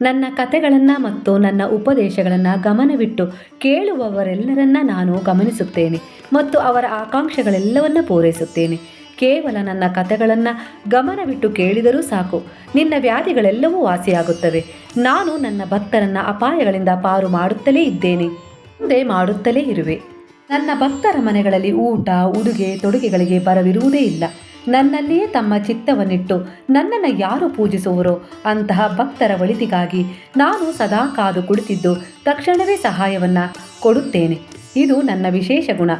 ನನ್ನ ಕಥೆಗಳನ್ನು ಮತ್ತು ನನ್ನ ಉಪದೇಶಗಳನ್ನು ಗಮನವಿಟ್ಟು ಕೇಳುವವರೆಲ್ಲರನ್ನ ನಾನು ಗಮನಿಸುತ್ತೇನೆ ಮತ್ತು ಅವರ ಆಕಾಂಕ್ಷೆಗಳೆಲ್ಲವನ್ನ ಪೂರೈಸುತ್ತೇನೆ. ಕೇವಲ ನನ್ನ ಕಥೆಗಳನ್ನು ಗಮನವಿಟ್ಟು ಕೇಳಿದರೂ ಸಾಕು. ನಿನ್ನ ವ್ಯಾಧಿಗಳೆಲ್ಲವೂ ವಾಸಿಯಾಗುತ್ತವೆ. ನಾನು ನನ್ನ ಭಕ್ತರನ್ನ ಅಪಾಯಗಳಿಂದ ಪಾರು ಮಾಡುತ್ತಲೇ ಇದ್ದೇನೆ. ಮುಂದೆ ಮಾಡುತ್ತಲೇ ಇರುವೆ. ನನ್ನ ಭಕ್ತರ ಮನೆಗಳಲ್ಲಿ ಊಟ, ಉಡುಗೆ, ತೊಡುಗೆಗಳಿಗೆ ಬರವಿರುವುದೇ ಇಲ್ಲ. ನನ್ನಲ್ಲಿಯೇ ತಮ್ಮ ಚಿತ್ತವನ್ನಿಟ್ಟು ನನ್ನನ್ನು ಯಾರು ಪೂಜಿಸುವರೋ? ಅಂತಹ ಭಕ್ತರ ಒಳಿತಿಗಾಗಿ ನಾನು ಸದಾ ಕಾದು ಕುಳಿತಿದ್ದು ತಕ್ಷಣವೇ ಸಹಾಯವನ್ನು ಕೊಡುತ್ತೇನೆ. ಇದು ನನ್ನ ವಿಶೇಷ ಗುಣ.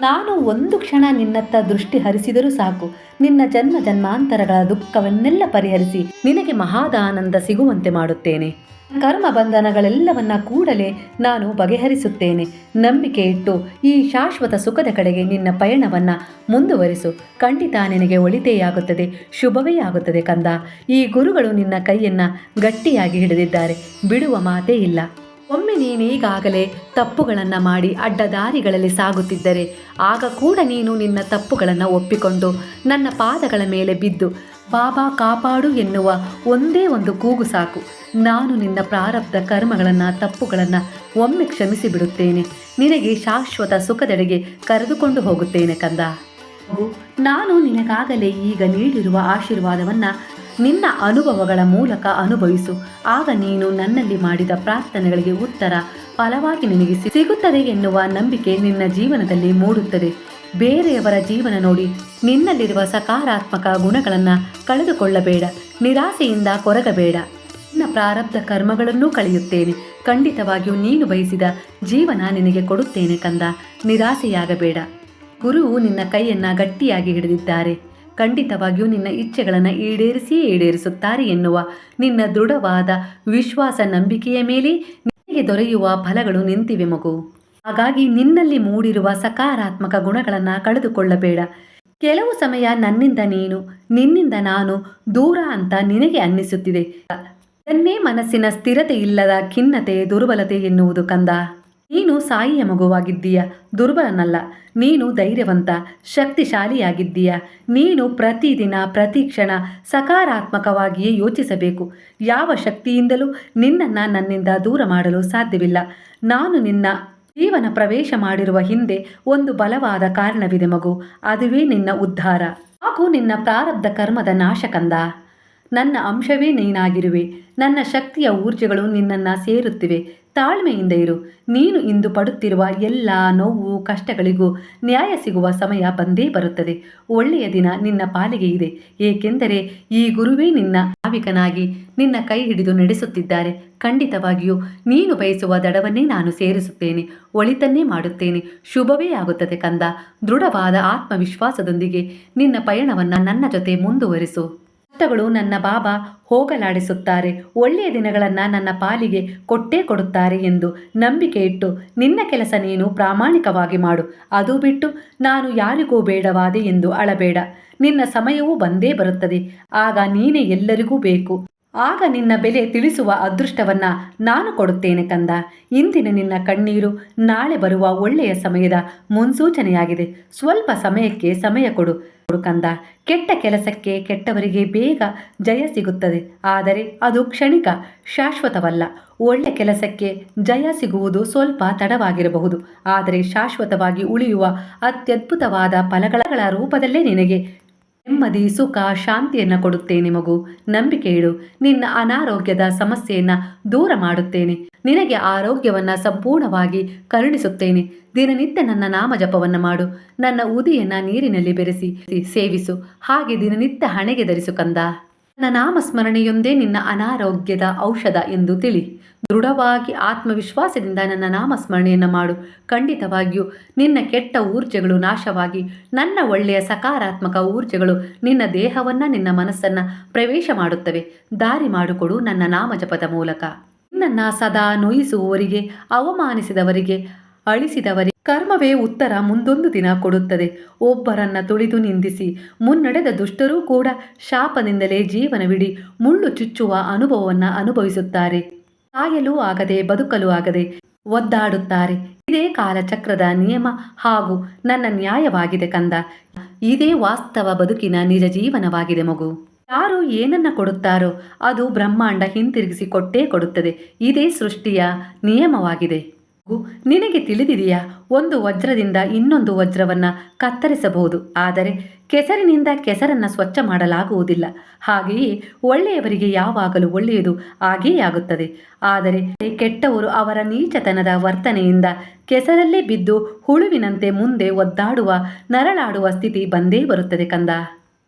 ನಾನು ಒಂದು ಕ್ಷಣ ನಿನ್ನತ್ತ ದೃಷ್ಟಿ ಹರಿಸಿದರೂ ಸಾಕು. ನಿನ್ನ ಜನ್ಮ ಜನ್ಮಾಂತರಗಳ ದುಃಖವನ್ನೆಲ್ಲ ಪರಿಹರಿಸಿ ನಿನಗೆ ಮಹಾದಾನಂದ ಸಿಗುವಂತೆ ಮಾಡುತ್ತೇನೆ. ಕರ್ಮ ಬಂಧನಗಳೆಲ್ಲವನ್ನ ಕೂಡಲೇ ನಾನು ಬಗೆಹರಿಸುತ್ತೇನೆ. ನಂಬಿಕೆ ಇಟ್ಟು ಈ ಶಾಶ್ವತ ಸುಖದ ಕಡೆಗೆ ನಿನ್ನ ಪಯಣವನ್ನ ಮುಂದುವರಿಸು. ಖಂಡಿತ ನಿನಗೆ ಒಳಿತೆಯಾಗುತ್ತದೆ, ಶುಭವೇ ಆಗುತ್ತದೆ ಕಂದ. ಈ ಗುರುಗಳು ನಿನ್ನ ಕೈಯನ್ನ ಗಟ್ಟಿಯಾಗಿ ಹಿಡಿದಿದ್ದಾರೆ. ಬಿಡುವ ಮಾತೇ ಇಲ್ಲ. ಒಮ್ಮೆ ನೀನೀಗಾಗಲೇ ತಪ್ಪುಗಳನ್ನು ಮಾಡಿ ಅಡ್ಡದಾರಿಗಳಲ್ಲಿ ಸಾಗುತ್ತಿದ್ದರೆ, ಆಗ ಕೂಡ ನೀನು ನಿನ್ನ ತಪ್ಪುಗಳನ್ನು ಒಪ್ಪಿಕೊಂಡು ನನ್ನ ಪಾದಗಳ ಮೇಲೆ ಬಿದ್ದು, ಬಾಬಾ ಕಾಪಾಡು ಎನ್ನುವ ಒಂದೇ ಒಂದು ಕೂಗು ಸಾಕು. ನಾನು ನಿನ್ನ ಪ್ರಾರಬ್ಧ ಕರ್ಮಗಳನ್ನು, ತಪ್ಪುಗಳನ್ನು ಒಮ್ಮೆ ಕ್ಷಮಿಸಿ ಬಿಡುತ್ತೇನೆ ನಿನಗೆ ಶಾಶ್ವತ ಸುಖದೆಡೆಗೆ ಕರೆದುಕೊಂಡು ಹೋಗುತ್ತೇನೆ ಕಂದ. ನಾನು ನಿನಗಾಗಲೇ ಈಗ ನೀಡಿರುವ ಆಶೀರ್ವಾದವನ್ನು ನಿನ್ನ ಅನುಭವಗಳ ಮೂಲಕ ಅನುಭವಿಸು. ಆಗ ನೀನು ನನ್ನಲ್ಲಿ ಮಾಡಿದ ಪ್ರಾರ್ಥನೆಗಳಿಗೆ ಉತ್ತರ ಫಲವಾಗಿ ನಿನಗೆ ಸಿಗುತ್ತದೆ ಎನ್ನುವ ನಂಬಿಕೆ ನಿನ್ನ ಜೀವನದಲ್ಲಿ ಮೂಡುತ್ತದೆ. ಬೇರೆಯವರ ಜೀವನ ನೋಡಿ, ನಿನ್ನಲ್ಲಿರುವ ಸಕಾರಾತ್ಮಕ ಗುಣಗಳನ್ನು ಕಳೆದುಕೊಳ್ಳಬೇಡ, ನಿರಾಸೆಯಿಂದ ಕೊರಗಬೇಡ. ನಿನ್ನ ಪ್ರಾರಬ್ಧ ಕರ್ಮಗಳನ್ನೂ ಕಳೆಯುತ್ತೇನೆ. ಖಂಡಿತವಾಗಿಯೂ ನೀನು ಬಯಸಿದ ಜೀವನ ನಿನಗೆ ಕೊಡುತ್ತೇನೆ ಕಂದ. ನಿರಾಸೆಯಾಗಬೇಡ. ಗುರುವು ನಿನ್ನ ಕೈಯನ್ನು ಗಟ್ಟಿಯಾಗಿ ಹಿಡಿದಿದ್ದಾರೆ. ಖಂಡಿತವಾಗಿಯೂ ನಿನ್ನ ಇಚ್ಛೆಗಳನ್ನು ಈಡೇರಿಸಿಯೇ ಈಡೇರಿಸುತ್ತಾರೆ ಎನ್ನುವ ನಿನ್ನ ದೃಢವಾದ ವಿಶ್ವಾಸ ನಂಬಿಕೆಯ ಮೇಲೆ ನಿನಗೆ ದೊರೆಯುವ ಫಲಗಳು ನಿಂತಿವೆ ಮಗು. ಹಾಗಾಗಿ ನಿನ್ನಲ್ಲಿ ಮೂಡಿರುವ ಸಕಾರಾತ್ಮಕ ಗುಣಗಳನ್ನು ಕಳೆದುಕೊಳ್ಳಬೇಡ. ಕೆಲವು ಸಮಯ ನನ್ನಿಂದ ನೀನು, ನಿನ್ನಿಂದ ನಾನು ದೂರ ಅಂತ ನಿನಗೆ ಅನ್ನಿಸುತ್ತಿದೆ. ತನ್ನೇ ಮನಸ್ಸಿನ ಸ್ಥಿರತೆ ಇಲ್ಲದ ಖಿನ್ನತೆ ದುರ್ಬಲತೆ ಎನ್ನುವುದು ಕಂದ. ನೀನು ಸಾಯಿಯ ಮಗುವಾಗಿದ್ದೀಯ, ದುರ್ಬಲನಲ್ಲ. ನೀನು ಧೈರ್ಯವಂತ, ಶಕ್ತಿಶಾಲಿಯಾಗಿದ್ದೀಯ. ನೀನು ಪ್ರತಿದಿನ ಪ್ರತಿ ಕ್ಷಣ ಸಕಾರಾತ್ಮಕವಾಗಿಯೇ ಯೋಚಿಸಬೇಕು. ಯಾವ ಶಕ್ತಿಯಿಂದಲೂ ನಿನ್ನನ್ನು ನನ್ನಿಂದ ದೂರ ಮಾಡಲು ಸಾಧ್ಯವಿಲ್ಲ. ನಾನು ನಿನ್ನ ಜೀವನ ಪ್ರವೇಶ ಮಾಡಿರುವ ಹಿಂದೆ ಒಂದು ಬಲವಾದ ಕಾರಣವಿದೆ ಮಗು. ಅದುವೇ ನಿನ್ನ ಉದ್ಧಾರ. ಹಾಗೂ ನಿನ್ನ ಪ್ರಾರಬ್ಧ ಕರ್ಮದ ನಾಶಕಂದ ನನ್ನ ಅಂಶವೇ ನೀನಾಗಿರುವೆ. ನನ್ನ ಶಕ್ತಿಯ ಊರ್ಜೆಗಳು ನಿನ್ನನ್ನು ಸೇರುತ್ತಿವೆ. ತಾಳ್ಮೆಯಿಂದ ಇರು. ನೀನು ಇಂದು ಪಡುತ್ತಿರುವ ಎಲ್ಲ ನೋವು ಕಷ್ಟಗಳಿಗೂ ನ್ಯಾಯ ಸಿಗುವ ಸಮಯ ಬಂದೇ ಬರುತ್ತದೆ. ಒಳ್ಳೆಯ ದಿನ ನಿನ್ನ ಪಾಲಿಗೆ ಇದೆ. ಏಕೆಂದರೆ ಈ ಗುರುವೇ ನಿನ್ನ ಭಾವಿಕನಾಗಿ ನಿನ್ನ ಕೈ ಹಿಡಿದು ನಡೆಸುತ್ತಿದ್ದಾರೆ. ಖಂಡಿತವಾಗಿಯೂ ನೀನು ಬಯಸುವ ದಡವನ್ನೇ ನಾನು ಸೇರಿಸುತ್ತೇನೆ. ಒಳಿತನ್ನೇ ಮಾಡುತ್ತೇನೆ. ಶುಭವೇ ಆಗುತ್ತದೆ ಕಂದ. ದೃಢವಾದ ಆತ್ಮವಿಶ್ವಾಸದೊಂದಿಗೆ ನಿನ್ನ ಪಯಣವನ್ನು ನನ್ನ ಜೊತೆ ಮುಂದುವರಿಸು. ಕಷ್ಟಗಳು ನನ್ನ ಬಾಬಾ ಹೋಗಲಾಡಿಸುತ್ತಾರೆ. ಒಳ್ಳೆಯ ದಿನಗಳನ್ನು ನನ್ನ ಪಾಲಿಗೆ ಕೊಟ್ಟೇ ಕೊಡುತ್ತಾರೆ ಎಂದು ನಂಬಿಕೆ ಇಟ್ಟು, ನಿನ್ನ ಕೆಲಸ ನೀನು ಪ್ರಾಮಾಣಿಕವಾಗಿ ಮಾಡು. ಅದು ಬಿಟ್ಟು ನಾನು ಯಾರಿಗೂ ಬೇಡವಾದೆ ಎಂದು ಅಳಬೇಡ. ನಿನ್ನ ಸಮಯವೂ ಬಂದೇ ಬರುತ್ತದೆ. ಆಗ ನೀನೇ ಎಲ್ಲರಿಗೂ ಬೇಕು. ಆಗ ನಿನ್ನ ಬೆಲೆ ತಿಳಿಸುವ ಅದೃಷ್ಟವನ್ನ ನಾನು ಕೊಡುತ್ತೇನೆ ಕಂದ. ಇಂದಿನ ನಿನ್ನ ಕಣ್ಣೀರು ನಾಳೆ ಬರುವ ಒಳ್ಳೆಯ ಸಮಯದ ಮುನ್ಸೂಚನೆಯಾಗಿದೆ. ಸ್ವಲ್ಪ ಸಮಯಕ್ಕೆ ಸಮಯ ಕೊಡು ಕಂದ. ಕೆಟ್ಟ ಕೆಲಸಕ್ಕೆ ಕೆಟ್ಟವರಿಗೆ ಬೇಗ ಜಯ ಸಿಗುತ್ತದೆ. ಆದರೆ ಅದು ಕ್ಷಣಿಕ, ಶಾಶ್ವತವಲ್ಲ. ಒಳ್ಳೆ ಕೆಲಸಕ್ಕೆ ಜಯ ಸಿಗುವುದು ಸ್ವಲ್ಪ ತಡವಾಗಿರಬಹುದು. ಆದರೆ ಶಾಶ್ವತವಾಗಿ ಉಳಿಯುವ ಅತ್ಯದ್ಭುತವಾದ ಫಲಗಳ ರೂಪದಲ್ಲೇ ನಿನಗೆ ನೆಮ್ಮದಿ, ಸುಖ, ಶಾಂತಿಯನ್ನು ಕೊಡುತ್ತೇನೆ ಮಗು. ನಂಬಿಕೆ ಇಡು. ನಿನ್ನ ಅನಾರೋಗ್ಯದ ಸಮಸ್ಯೆಯನ್ನು ದೂರ ಮಾಡುತ್ತೇನೆ. ನಿನಗೆ ಆರೋಗ್ಯವನ್ನು ಸಂಪೂರ್ಣವಾಗಿ ಕರುಣಿಸುತ್ತೇನೆ. ದಿನನಿತ್ಯ ನನ್ನ ನಾಮ ಜಪವನ್ನು ಮಾಡು. ನನ್ನ ಉದಿಯನ್ನು ನೀರಿನಲ್ಲಿ ಬೆರೆಸಿ ಸೇವಿಸು. ಹಾಗೆ ದಿನನಿತ್ಯ ಹಣೆಗೆ ಧರಿಸು ಕಂದ. ನನ್ನ ನಾಮಸ್ಮರಣೆಯೊಂದೇ ನಿನ್ನ ಅನಾರೋಗ್ಯದ ಔಷಧ ಎಂದು ತಿಳಿ. ದೃಢವಾಗಿ ಆತ್ಮವಿಶ್ವಾಸದಿಂದ ನನ್ನ ನಾಮಸ್ಮರಣೆಯನ್ನು ಮಾಡು. ಖಂಡಿತವಾಗಿಯೂ ನಿನ್ನ ಕೆಟ್ಟ ಊರ್ಜೆಗಳು ನಾಶವಾಗಿ, ನನ್ನ ಒಳ್ಳೆಯ ಸಕಾರಾತ್ಮಕ ಊರ್ಜೆಗಳು ನಿನ್ನ ದೇಹವನ್ನು, ನಿನ್ನ ಮನಸ್ಸನ್ನು ಪ್ರವೇಶ ಮಾಡುತ್ತವೆ. ದಾರಿ ಮಾಡಿಕೊಡು ನನ್ನ ನಾಮಜಪದ ಮೂಲಕ. ನನ್ನ ಸದಾ ನೋಯಿಸುವವರಿಗೆ, ಅವಮಾನಿಸಿದವರಿಗೆ, ಅಳಿಸಿದವರಿಗೆ ಕರ್ಮವೇ ಉತ್ತರ ಮುಂದೊಂದು ದಿನ ಕೊಡುತ್ತದೆ. ಒಬ್ಬರನ್ನ ತುಳಿದು ನಿಂದಿಸಿ, ಮುನ್ನಡೆದ ದುಷ್ಟರೂ ಕೂಡ ಶಾಪದಿಂದಲೇ ಜೀವನವಿಡಿ ಮುಳ್ಳು ಚುಚ್ಚುವ ಅನುಭವವನ್ನು ಅನುಭವಿಸುತ್ತಾರೆ. ಕಾಯಲೂ ಆಗದೆ, ಬದುಕಲು ಆಗದೆ ಒದ್ದಾಡುತ್ತಾರೆ. ಇದೇ ಕಾಲಚಕ್ರದ ನಿಯಮ ಹಾಗೂ ನನ್ನ ನ್ಯಾಯವಾಗಿದೆ ಕಂದ. ಇದೇ ವಾಸ್ತವ ಬದುಕಿನ ನಿಜ ಜೀವನವಾಗಿದೆ ಮಗು. ಯಾರು ಏನನ್ನ ಕೊಡುತ್ತಾರೋ ಅದು ಬ್ರಹ್ಮಾಂಡ ಹಿಂತಿರುಗಿಸಿ ಕೊಟ್ಟೇ ಕೊಡುತ್ತದೆ. ಇದೇ ಸೃಷ್ಟಿಯ ನಿಯಮವಾಗಿದೆ. ನಿನಗೆ ತಿಳಿದಿದೆಯಾ? ಒಂದು ವಜ್ರದಿಂದ ಇನ್ನೊಂದು ವಜ್ರವನ್ನು ಕತ್ತರಿಸಬಹುದು. ಆದರೆ ಕೆಸರಿನಿಂದ ಕೆಸರನ್ನು ಸ್ವಚ್ಛ ಮಾಡಲಾಗುವುದಿಲ್ಲ. ಹಾಗೆಯೇ ಒಳ್ಳೆಯವರಿಗೆ ಯಾವಾಗಲೂ ಒಳ್ಳೆಯದು ಆಗೇ ಆಗುತ್ತದೆ. ಆದರೆ ಕೆಟ್ಟವರು ಅವರ ನೀಚತನದ ವರ್ತನೆಯಿಂದ ಕೆಸರಲ್ಲೇ ಬಿದ್ದು ಹುಳುವಿನಂತೆ ಮುಂದೆ ಒದ್ದಾಡುವ, ನರಳಾಡುವ ಸ್ಥಿತಿ ಬಂದೇ ಬರುತ್ತದೆ ಕಂದ.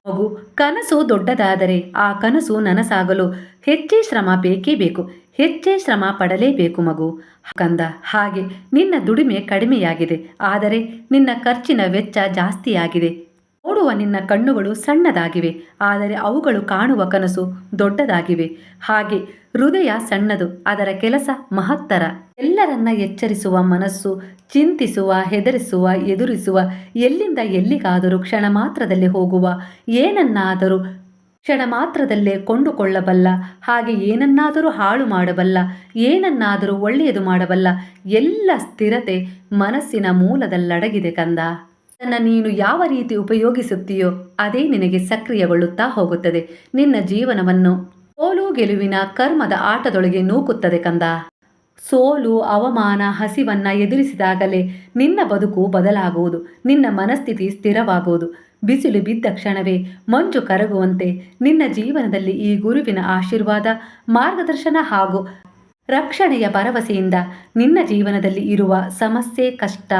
ಮಗು, ಕನಸು ದೊಡ್ಡದಾದರೆ ಆ ಕನಸು ನನಸಾಗಲು ಹೆಚ್ಚೇ ಶ್ರಮ ಬೇಕೇ ಬೇಕು. ಹೆಚ್ಚೇ ಶ್ರಮ ಪಡಲೇಬೇಕು ಮಗು. ಕಂದ, ಹಾಗೆ, ನಿನ್ನ ದುಡಿಮೆ ಕಡಿಮೆಯಾಗಿದೆ. ಆದರೆ ನಿನ್ನ ಖರ್ಚಿನ ವೆಚ್ಚ ಜಾಸ್ತಿಯಾಗಿದೆ. ನೋಡುವ ನಿನ್ನ ಕಣ್ಣುಗಳು ಸಣ್ಣದಾಗಿವೆ. ಆದರೆ ಅವುಗಳು ಕಾಣುವ ಕನಸು ದೊಡ್ಡದಾಗಿವೆ. ಹಾಗೆ, ಹೃದಯ ಸಣ್ಣದು, ಅದರ ಕೆಲಸ ಮಹತ್ತರ. ಎಲ್ಲರನ್ನ ಎಚ್ಚರಿಸುವ ಮನಸ್ಸು, ಚಿಂತಿಸುವ, ಹೆದರಿಸುವ, ಎದುರಿಸುವ, ಎಲ್ಲಿಂದ ಎಲ್ಲಿಗಾದರೂ ಕ್ಷಣ ಮಾತ್ರದಲ್ಲಿ ಹೋಗುವ. ಏನನ್ನಾದರೂ ಕ್ಷಣ ಮಾತ್ರದಲ್ಲೇ ಕೊಂಡುಕೊಳ್ಳಬಲ್ಲ, ಹಾಗೆ ಏನನ್ನಾದರೂ ಹಾಳು ಮಾಡಬಲ್ಲ, ಏನನ್ನಾದರೂ ಒಳ್ಳೆಯದು ಮಾಡಬಲ್ಲ, ಎಲ್ಲ ಸ್ಥಿರತೆ ಮನಸ್ಸಿನ ಮೂಲದಲ್ಲಡಗಿದೆ ಕಂದ. ಅದನ್ನು ನೀನು ಯಾವ ರೀತಿ ಉಪಯೋಗಿಸುತ್ತೀಯೋ ಅದೇ ನಿನಗೆ ಸಕ್ರಿಯಗೊಳ್ಳುತ್ತಾ ಹೋಗುತ್ತದೆ. ನಿನ್ನ ಜೀವನವನ್ನು ಸೋಲು ಗೆಲುವಿನ ಕರ್ಮದ ಆಟದೊಳಗೆ ನೂಕುತ್ತದೆ ಕಂದ. ಸೋಲು, ಅವಮಾನ, ಹಸಿವನ್ನ ಎದುರಿಸಿದಾಗಲೇ ನಿನ್ನ ಬದುಕು ಬದಲಾಗುವುದು. ನಿನ್ನ ಮನಸ್ಥಿತಿ ಸ್ಥಿರವಾಗುವುದು. ಬಿಸಿಲು ಬಿದ್ದ ಕ್ಷಣವೇ ಮಂಜು ಕರಗುವಂತೆ ನಿನ್ನ ಜೀವನದಲ್ಲಿ ಈ ಗುರುವಿನ ಆಶೀರ್ವಾದ, ಮಾರ್ಗದರ್ಶನ ಹಾಗೂ ರಕ್ಷಣೆಯ ಭರವಸೆಯಿಂದ ನಿನ್ನ ಜೀವನದಲ್ಲಿ ಇರುವ ಸಮಸ್ಯೆ, ಕಷ್ಟ,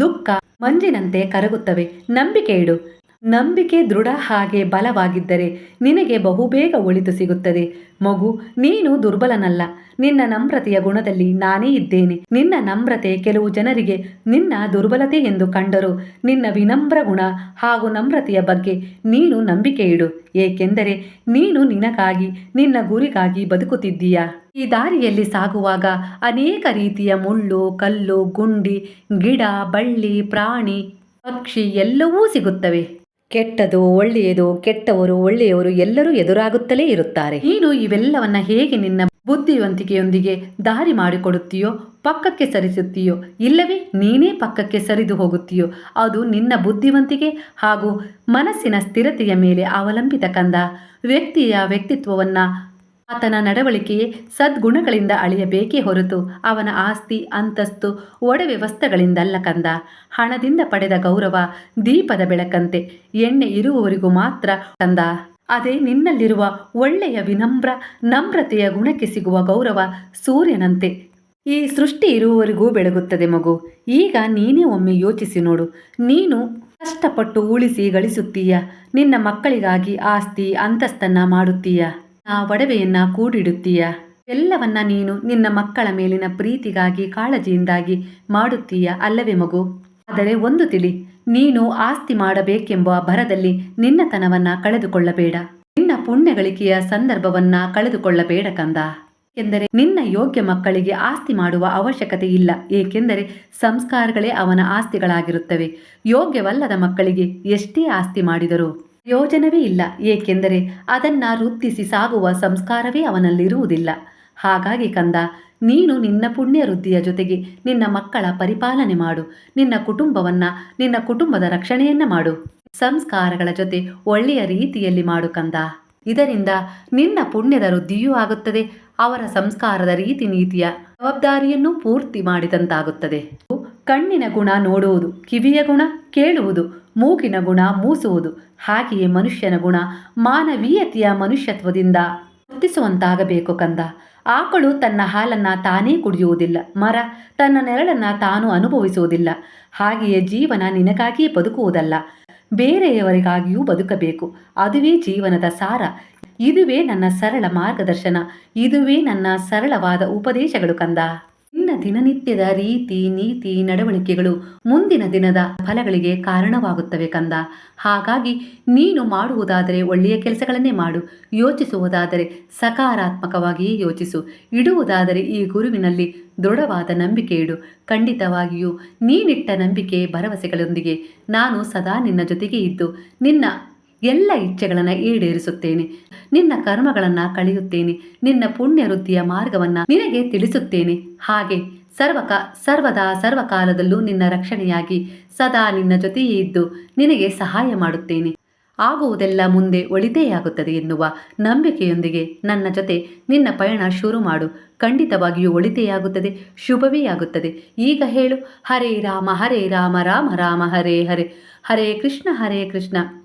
ದುಃಖ ಮಂಜಿನಂತೆ ಕರಗುತ್ತವೆ. ನಂಬಿಕೆ ಇಡು. ನಂಬಿಕೆ ದೃಢ ಹಾಗೆ ಬಲವಾಗಿದ್ದರೆ ನಿನಗೆ ಬಹುಬೇಗ ಒಳಿತು ಸಿಗುತ್ತದೆ. ಮಗು, ನೀನು ದುರ್ಬಲನಲ್ಲ. ನಿನ್ನ ನಮ್ರತೆಯ ಗುಣದಲ್ಲಿ ನಾನೇ ಇದ್ದೇನೆ. ನಿನ್ನ ನಮ್ರತೆ ಕೆಲವು ಜನರಿಗೆ ನಿನ್ನ ದುರ್ಬಲತೆ ಎಂದು ಕಂಡರು. ನಿನ್ನ ವಿನಮ್ರ ಗುಣ ಹಾಗೂ ನಮ್ರತೆಯ ಬಗ್ಗೆ ನೀನು ನಂಬಿಕೆ ಇಡು ಏಕೆಂದರೆ ನೀನು ನಿನಗಾಗಿ, ನಿನ್ನ ಗುರಿಗಾಗಿ ಬದುಕುತ್ತಿದ್ದೀಯಾ? ಈ ದಾರಿಯಲ್ಲಿ ಸಾಗುವಾಗ ಅನೇಕ ರೀತಿಯ ಮುಳ್ಳು, ಕಲ್ಲು, ಗುಂಡಿ, ಗಿಡ, ಬಳ್ಳಿ, ಪ್ರಾಣಿ, ಪಕ್ಷಿ ಎಲ್ಲವೂ ಸಿಗುತ್ತವೆ. ಕೆಟ್ಟದು, ಒಳ್ಳೆಯದು, ಕೆಟ್ಟವರು, ಒಳ್ಳೆಯವರು ಎಲ್ಲರೂ ಎದುರಾಗುತ್ತಲೇ ಇರುತ್ತಾರೆ. ನೀನು ಇವೆಲ್ಲವನ್ನ ಹೇಗೆ ನಿನ್ನ ಬುದ್ಧಿವಂತಿಕೆಯೊಂದಿಗೆ ದಾರಿ ಮಾಡಿಕೊಡುತ್ತೀಯೋ, ಪಕ್ಕಕ್ಕೆ ಸರಿಸುತ್ತೀಯೋ, ಇಲ್ಲವೇ ನೀನೇ ಪಕ್ಕಕ್ಕೆ ಸರಿದು ಹೋಗುತ್ತೀಯೋ, ಅದು ನಿನ್ನ ಬುದ್ಧಿವಂತಿಕೆ ಹಾಗೂ ಮನಸ್ಸಿನ ಸ್ಥಿರತೆಯ ಮೇಲೆ ಅವಲಂಬಿತ ಕಂದ. ವ್ಯಕ್ತಿಯ ವ್ಯಕ್ತಿತ್ವವನ್ನ ಆತನ ನಡವಳಿಕೆಯೇ ಸದ್ಗುಣಗಳಿಂದ ಅಳಿಯಬೇಕೇ ಹೊರತು ಅವನ ಆಸ್ತಿ, ಅಂತಸ್ತು ಒಡವ್ಯವಸ್ಥೆಗಳಿಂದಲ್ಲ ಕಂದ. ಹಣದಿಂದ ಪಡೆದ ಗೌರವ ದೀಪದ ಬೆಳಕಂತೆ ಎಣ್ಣೆ ಇರುವವರಿಗೂ ಮಾತ್ರ ಕಂದ. ಅದೇ ನಿನ್ನಲ್ಲಿರುವ ಒಳ್ಳೆಯ ವಿನಮ್ರ, ನಮ್ರತೆಯ ಗುಣಕ್ಕೆ ಸಿಗುವ ಗೌರವ ಸೂರ್ಯನಂತೆ. ಈ ಸೃಷ್ಟಿ ಇರುವವರಿಗೂ ಬೆಳಗುತ್ತದೆ ಮಗು. ಈಗ ನೀನೇ ಒಮ್ಮೆ ಯೋಚಿಸಿ ನೋಡು. ನೀನು ಕಷ್ಟಪಟ್ಟು ಉಳಿಸಿ ಗಳಿಸುತ್ತೀಯ. ನಿನ್ನ ಮಕ್ಕಳಿಗಾಗಿ ಆಸ್ತಿ, ಅಂತಸ್ತನ್ನ ಮಾಡುತ್ತೀಯ. ಒಡವೆಯನ್ನ ಕೂಡಿಡುತ್ತೀಯ? ಎಲ್ಲವನ್ನ ನೀನು ನಿನ್ನ ಮಕ್ಕಳ ಮೇಲಿನ ಪ್ರೀತಿಗಾಗಿ, ಕಾಳಜಿಯಿಂದಾಗಿ ಮಾಡುತ್ತೀಯ ಅಲ್ಲವೇ ಮಗು? ಆದರೆ ಒಂದು ತಿಳಿ, ನೀನು ಆಸ್ತಿ ಮಾಡಬೇಕೆಂಬ ಭರದಲ್ಲಿ ನಿನ್ನತನವನ್ನ ಕಳೆದುಕೊಳ್ಳಬೇಡ. ನಿನ್ನ ಪುಣ್ಯಗಳಿಕೆಯ ಸಂದರ್ಭವನ್ನ ಕಳೆದುಕೊಳ್ಳಬೇಡ ಕಂದ. ಎಂದರೆ ನಿನ್ನ ಯೋಗ್ಯ ಮಕ್ಕಳಿಗೆ ಆಸ್ತಿ ಮಾಡುವ ಅವಶ್ಯಕತೆ ಇಲ್ಲ. ಏಕೆಂದರೆ ಸಂಸ್ಕಾರಗಳೇ ಅವನ ಆಸ್ತಿಗಳಾಗಿರುತ್ತವೆ. ಯೋಗ್ಯವಲ್ಲದ ಮಕ್ಕಳಿಗೆ ಎಷ್ಟೇ ಆಸ್ತಿ ಮಾಡಿದರೂ ಪ್ರಯೋಜನವೇ ಇಲ್ಲ. ಏಕೆಂದರೆ ಅದನ್ನ ವೃದ್ಧಿಸಿ ಸಾಗುವ ಸಂಸ್ಕಾರವೇ ಅವನಲ್ಲಿರುವುದಿಲ್ಲ. ಹಾಗಾಗಿ ಕಂದ, ನೀನು ನಿನ್ನ ಪುಣ್ಯ ವೃದ್ಧಿಯ ಜೊತೆಗೆ ನಿನ್ನ ಮಕ್ಕಳ ಪರಿಪಾಲನೆ ಮಾಡು. ನಿನ್ನ ಕುಟುಂಬವನ್ನ ನಿನ್ನ ಕುಟುಂಬದ ರಕ್ಷಣೆಯನ್ನ ಮಾಡು. ಸಂಸ್ಕಾರಗಳ ಜೊತೆ ಒಳ್ಳೆಯ ರೀತಿಯಲ್ಲಿ ಮಾಡು ಕಂದ. ಇದರಿಂದ ನಿನ್ನ ಪುಣ್ಯದ ವೃದ್ಧಿಯೂ ಆಗುತ್ತದೆ. ಅವರ ಸಂಸ್ಕಾರದ ರೀತಿ ನೀತಿಯ ಜವಾಬ್ದಾರಿಯನ್ನು ಪೂರ್ತಿ ಮಾಡಿದಂತಾಗುತ್ತದೆ. ಕಣ್ಣಿನ ಗುಣ ನೋಡುವುದು, ಕಿವಿಯ ಗುಣ ಕೇಳುವುದು, ಮೂಗಿನ ಗುಣ ಮೂಸುವುದು, ಹಾಗೆಯೇ ಮನುಷ್ಯನ ಗುಣ ಮಾನವೀಯತೆಯ ಮನುಷ್ಯತ್ವದಿಂದ ವರ್ತಿಸುವಂತಾಗಬೇಕು ಕಂದ. ಆಕಳು ತನ್ನ ಹಾಲನ್ನು ತಾನೇ ಕುಡಿಯುವುದಿಲ್ಲ, ಮರ ತನ್ನ ನೆರಳನ್ನ ತಾನು ಅನುಭವಿಸುವುದಿಲ್ಲ, ಹಾಗೆಯೇ ಜೀವನ ನಿನಗಾಗಿಯೇ ಬದುಕುವುದಲ್ಲ, ಬೇರೆಯವರಿಗಾಗಿಯೂ ಬದುಕಬೇಕು, ಅದುವೇ ಜೀವನದ ಸಾರ, ಇದುವೇ ನನ್ನ ಸರಳ ಮಾರ್ಗದರ್ಶನ, ಇದುವೇ ನನ್ನ ಸರಳವಾದ ಉಪದೇಶಗಳು ಕಂದ. ನಿನ್ನ ದಿನನಿತ್ಯದ ರೀತಿ, ನೀತಿ, ನಡವಳಿಕೆಗಳು ಮುಂದಿನ ದಿನದ ಫಲಗಳಿಗೆ ಕಾರಣವಾಗುತ್ತವೆ ಕಂದ. ಹಾಗಾಗಿ ನೀನು ಮಾಡುವುದಾದರೆ ಒಳ್ಳೆಯ ಕೆಲಸಗಳನ್ನೇ ಮಾಡು. ಯೋಚಿಸುವುದಾದರೆ ಸಕಾರಾತ್ಮಕವಾಗಿಯೇ ಯೋಚಿಸು. ಇಡುವುದಾದರೆ ಈ ಗುರುವಿನಲ್ಲಿ ದೃಢವಾದ ನಂಬಿಕೆ ಇಡು. ಖಂಡಿತವಾಗಿಯೂ ನೀನಿಟ್ಟ ನಂಬಿಕೆ ಭರವಸೆಗಳೊಂದಿಗೆ ನಾನು ಸದಾ ನಿನ್ನ ಜೊತೆಗೆ ಇದ್ದು, ನಿನ್ನ ಎಲ್ಲ ಇಚ್ಛೆಗಳನ್ನು ಈಡೇರಿಸುತ್ತೇನೆ. ನಿನ್ನ ಕರ್ಮಗಳನ್ನು ಕಳೆಯುತ್ತೇನೆ. ನಿನ್ನ ಪುಣ್ಯ ವೃದ್ಧಿಯ ಮಾರ್ಗವನ್ನು ನಿನಗೆ ತಿಳಿಸುತ್ತೇನೆ. ಹಾಗೆ ಸರ್ವಕ, ಸರ್ವದಾ ಸರ್ವಕಾಲದಲ್ಲೂ ನಿನ್ನ ರಕ್ಷಣೆಯಾಗಿ ಸದಾ ನಿನ್ನ ಜೊತೆಯೇ ಇದ್ದು ನಿನಗೆ ಸಹಾಯ ಮಾಡುತ್ತೇನೆ. ಆಗುವುದೆಲ್ಲ ಮುಂದೆ ಒಳಿತೇ ಆಗುತ್ತದೆ ಎನ್ನುವ ನಂಬಿಕೆಯೊಂದಿಗೆ ನನ್ನ ಜೊತೆ ನಿನ್ನ ಪಯಣ ಶುರು ಮಾಡು. ಖಂಡಿತವಾಗಿಯೂ ಒಳಿತೆಯಾಗುತ್ತದೆ ಶುಭವೇ ಆಗುತ್ತದೆ. ಈಗ ಹೇಳು, ಹರೇ ರಾಮ ಹರೇ ರಾಮ ರಾಮ ರಾಮ, ಹರೇ ಹರೇ. ಹರೇ ಕೃಷ್ಣ ಹರೇ ಕೃಷ್ಣ.